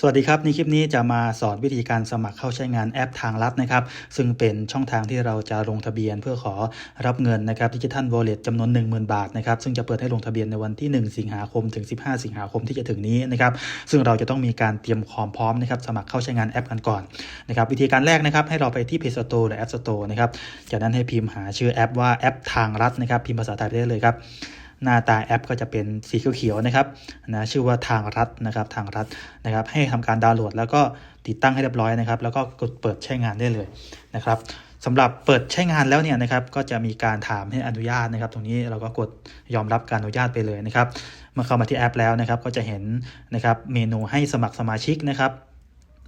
สวัสดีครับ ในคลิปนี้จะมาสอนวิธีการสมัครเข้าใช้งานแอปทางลัดนะครับ ซึ่งเป็นช่องทางที่เราจะลงทะเบียนเพื่อขอรับเงินนะครับดิจิทัลวอลเล็ตจำนวน 10,000 บาทนะครับ ซึ่งจะเปิดให้ลงทะเบียนในวันที่ 1 สิงหาคมถึง 15 สิงหาคมที่จะถึงนี้นะครับ ซึ่งเราจะต้องมีการเตรียมความพร้อมนะครับสมัครเข้าใช้งานแอปกันก่อนนะครับวิธีการแรกนะครับให้เราไปที่ Play Store หรือ App Store นะครับจากนั้นให้พิมพ์หาชื่อแอปว่าแอปทางลัดนะครับพิมพ์ภาษาไทยได้เลยครับ หน้าตาแอปก็จะเป็นสีเขียวๆนะครับนะชื่อว่าทางรัฐนะครับทางรัฐนะครับ ให้ทำการดาวน์โหลด แล้วก็ติดตั้งให้เรียบร้อยนะครับ แล้วก็กดเปิดใช้งานได้เลยนะครับสำหรับเปิดใช้งานแล้วเนี่ยนะครับก็จะมีการถามให้อนุญาตนะครับ ตรงนี้เราก็กดยอมรับการอนุญาตไปเลยนะครับเมื่อเข้ามาที่แอปแล้วนะครับ ก็จะเห็นนะครับเมนูให้สมัครสมาชิกนะครับ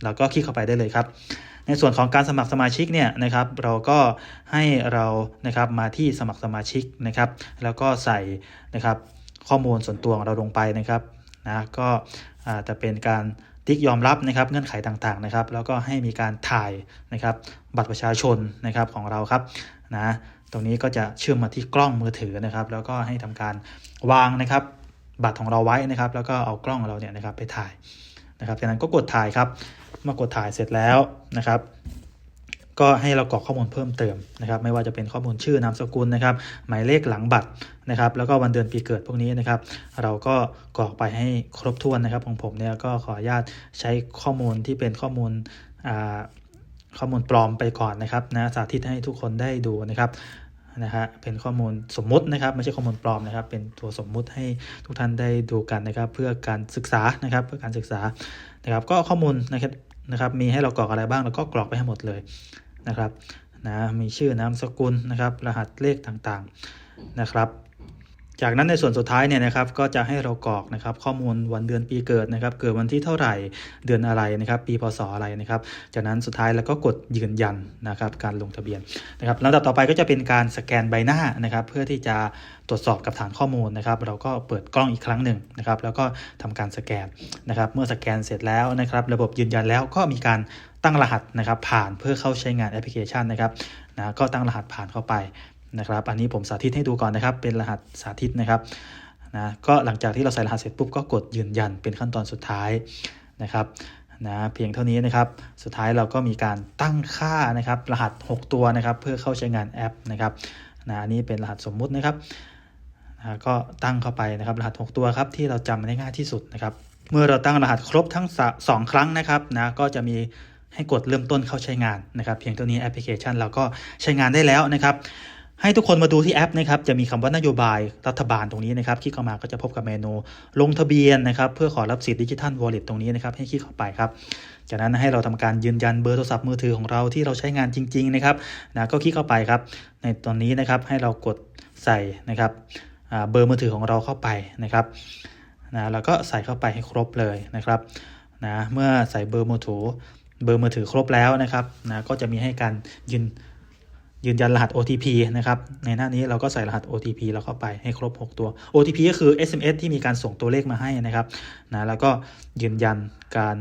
เราก็คลิกเข้าไปได้เลยครับ ในส่วนของการสมัครสมาชิกเนี่ยนะครับเราก็ให้เรานะครับมาที่สมัครสมาชิกนะครับ แล้วก็ใส่นะครับข้อมูลส่วนตัวของเราลงไปนะครับนะก็อาจจะเป็นการติ๊กยอมรับนะครับเงื่อนไขต่างๆนะครับ แล้วก็ให้มีการถ่ายนะครับบัตรประชาชนนะครับของเราครับนะตรงนี้ก็จะเชื่อมมาที่กล้องมือถือนะครับ แล้วก็ให้ทำการวางนะครับบัตรของเราไว้นะครับ แล้วก็เอากล้องของเราเนี่ยนะครับไปถ่ายนะครับจากนั้นก็กดถ่ายครับ เมื่อกดถ่ายเสร็จแล้วนะครับ ก็ให้เรากรอกข้อมูลเพิ่มเติมนะครับ ไม่ว่าจะเป็นข้อมูลชื่อนามสกุลนะครับ หมายเลขหลังบัตรนะครับ แล้วก็วันเดือนปีเกิดพวกนี้นะครับ เราก็กรอกไปให้ครบถ้วนนะครับ ของผมเนี่ยก็ขออนุญาตใช้ข้อมูลที่เป็นข้อมูลข้อมูลปลอมไปก่อนนะครับนะสาธิตให้ทุกคนได้ดูนะครับนะฮะเป็นข้อมูลสมมุตินะครับไม่ใช่ข้อมูลปลอมนะครับ เป็นตัวสมมุติให้ทุกท่านได้ดูกันนะครับ เพื่อการศึกษานะครับ เพื่อการศึกษา นะครับ ก็ข้อมูลนะครับนะครับมีให้เรากรอกอะไรบ้างเราก็กรอกไปให้หมดเลยนะครับนะมีชื่อนามสกุลนะครับ รหัสเลขต่างๆนะครับ จากนั้นในส่วนสุดท้ายเนี่ยนะครับก็จะให้เรากรอกนะครับข้อมูลวันเดือนปีเกิดนะครับเกิดวันที่เท่าไหร่เดือนอะไรนะครับปีพศอะไรนะครับจากนั้นสุดท้ายแล้วก็กดยืนยันนะครับการลงทะเบียนนะครับลำดับต่อไปก็จะเป็นการสแกนใบหน้านะครับเพื่อที่จะตรวจสอบกับฐานข้อมูลนะครับ เราก็เปิดกล้องอีกครั้งหนึ่งนะครับแล้วก็ทำการสแกนนะครับเมื่อสแกนเสร็จแล้วนะครับระบบยืนยันแล้วก็มีการตั้งรหัสนะครับผ่านเพื่อเข้าใช้งานแอปพลิเคชันนะครับนะก็ตั้งรหัสผ่านเข้าไป นะครับ อันนี้ผมสาธิตให้ดูก่อนนะครับ เป็นรหัสสาธิตนะครับนะก็หลังจากที่เราใส่รหัสเสร็จปุ๊บก็กดยืนยันเป็นขั้นตอนสุดท้ายนะครับนะเพียงเท่านี้นะครับ สุดท้ายเราก็มีการตั้งค่านะครับ รหัส 6 ตัวนะครับ เพื่อเข้าใช้งานแอปนะครับนะอันนี้เป็นรหัสสมมุตินะครับนะก็ตั้งเข้าไปนะครับ รหัส 6 ตัวครับที่เราจำได้ง่ายที่สุดนะครับ เมื่อเราตั้งรหัสครบทั้งสองครั้งนะครับนะก็จะมีให้กดเริ่มต้นเข้าใช้งานนะครับ เพียงเท่านี้แอปพลิเคชันเราก็ใช้งานได้แล้วนะครับ ให้ทุกคนมาดูที่แอปนะครับจะมีคำว่านโยบายรัฐบาลตรงนี้นะครับคลิกเข้ามาก็จะพบกับเมนู ลงทะเบียนนะครับเพื่อขอรับสิทธิ์ดิจิทัลวอลเล็ตตรงนี้นะครับให้คลิกเข้าไปครับ จากนั้นให้เราทำการยืนยันเบอร์โทรศัพท์มือถือของเราที่เราใช้งานจริง ๆ นะครับนะก็คลิกเข้าไปครับ ในตอนนี้นะครับให้เรากดใส่นะครับเบอร์มือถือของเราเข้าไปนะครับนะแล้วก็ใส่เข้าไปให้ครบเลยนะครับนะเมื่อใส่เบอร์มือถือเบอร์มือถือครบแล้วนะครับนะก็จะมีให้การยืน ยืนยันรหัส OTP นะครับ ในหน้านี้เราก็ใส่รหัส OTP เราเข้าไปให้ครบ 6 ตัว OTP ก็คือ SMS ที่มีการส่งตัวเลขมาให้นะครับนะแล้วก็ยืนยันการ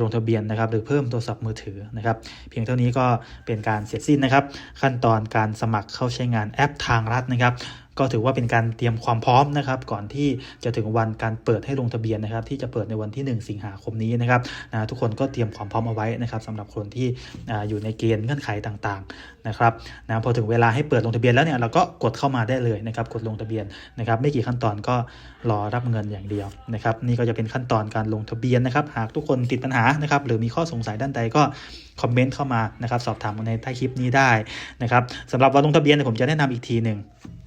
ลงทะเบียนนะครับ หรือเพิ่มโทรศัพท์มือถือนะครับ เพียงเท่านี้ก็เป็นการเสร็จสิ้นนะครับ ขั้นตอนการสมัครเข้าใช้งานแอปทางรัฐนะครับ ก็ถือว่าเป็นการเตรียมความพร้อมนะครับ ก่อนที่จะถึงวันการเปิดให้ลงทะเบียนนะครับ ที่จะเปิดในวันที่ 1 สิงหาคมนี้นะครับนะทุกคนก็เตรียมความพร้อมเอาไว้นะครับสำหรับคนที่ออยู่ในเกณฑ์เงื่อนไขต่างๆนะครับนะพอถึงเวลาให้เปิดลงทะเบียนแล้วเนี่ยเราก็กดเข้ามาได้เลยนะครับ กดลงทะเบียนนะครับ ไม่กี่ขั้นตอนก็รอรับเงินอย่างเดียวนะครับ นี่ก็จะเป็นขั้นตอนการลงทะเบียนนะครับ หากทุกคนติดปัญหานะครับ หรือมีข้อสงสัยด้านใดก็คอมเมนต์เข้ามานะครับ สอบถามในใต้คลิปนี้ได้นะครับสำหรับวันลงทะเบียนเนยผมจะแนะนำอีกทีหนึ่ง